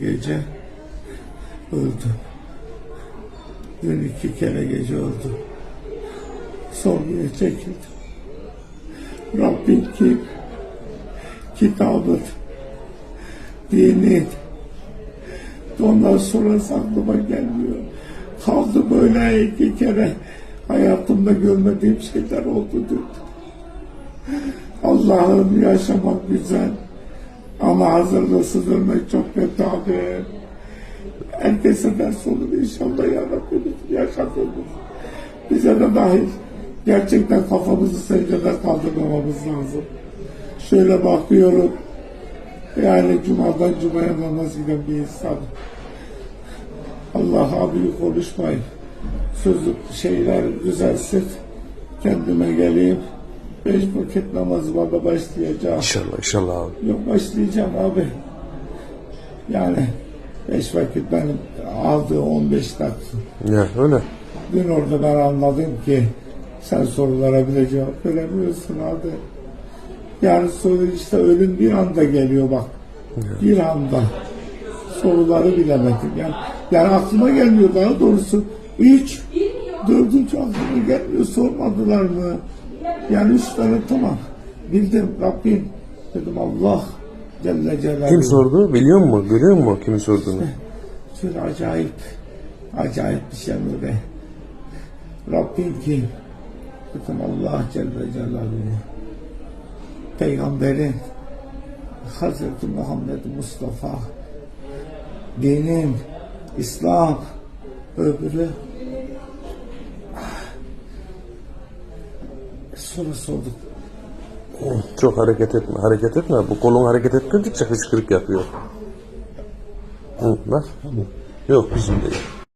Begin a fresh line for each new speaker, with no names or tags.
Gece öldü. Dün iki kere gece öldü. Sorguya çekildi. Rabbim kim? Kitabın, dinin. Ondan sonra aklıma gelmiyor. Kaldı böyle iki kere. Hayatımda görmediğim şeyler oldu dün. Allah'ım yaşamak güzel. Ama hazırlıksız ölmek çok kötü abi. Herkese ders olur inşallah ya Rabbimiz yaşatırız. Bize de dahil gerçekten kafamızı secdede kaldırmamamız lazım. Şöyle bakıyorum. Yani cumadan cumaya namaz giden bir insan. Allah'a büyük konuşmayın. Sözlü şeyler düzelsin. Kendime geleyim. Beş vakit namazıma da başlayacağım.
İnşallah inşallah abi.
Yok başlayacağım abi. Yani beş vakit benim aldığı 15 dakika.
Ya öyle.
Dün orada ben anladım ki sen sorulara bile cevap veremiyorsun abi. Yani soru işte ölüm bir anda geliyor bak. Bir anda. Soruları bilemedim. Yani, yani aklıma gelmiyor daha doğrusu. Üç, dördüncü aklıma gelmiyor. Sormadılar mı? Yani üç tane tamam. Bildim Rabbim. Dedim Allah Celle Celaluhu.
Kim sordu? Biliyor musun? Görüyor musun kimin sorduğunu?
Şöyle acayip, acayip bir şey böyle. Rabbim kim? Dedim Allah Celle Celaluhu. Peygamberin Hazreti Muhammed Mustafa dinin İslam öbürü sonra sorduk.
Çok hareket etme. Hareket etme. Bu kolun hareket etmedikçe hıçkırık yapıyor. Hı, bak. Yok bizim değil.